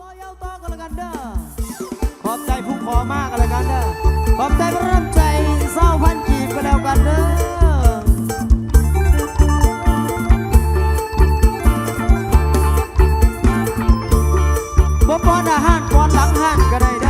ต่อยาต่อกันละกันเด้อขอบใจผู้ขอมากกันละกันเด้อขอบใจพระรำใจเศร้าพันกีบกันแล้วกันเด้อบ่ปอนอาหารป้อนหลังหันก็ได้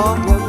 for you.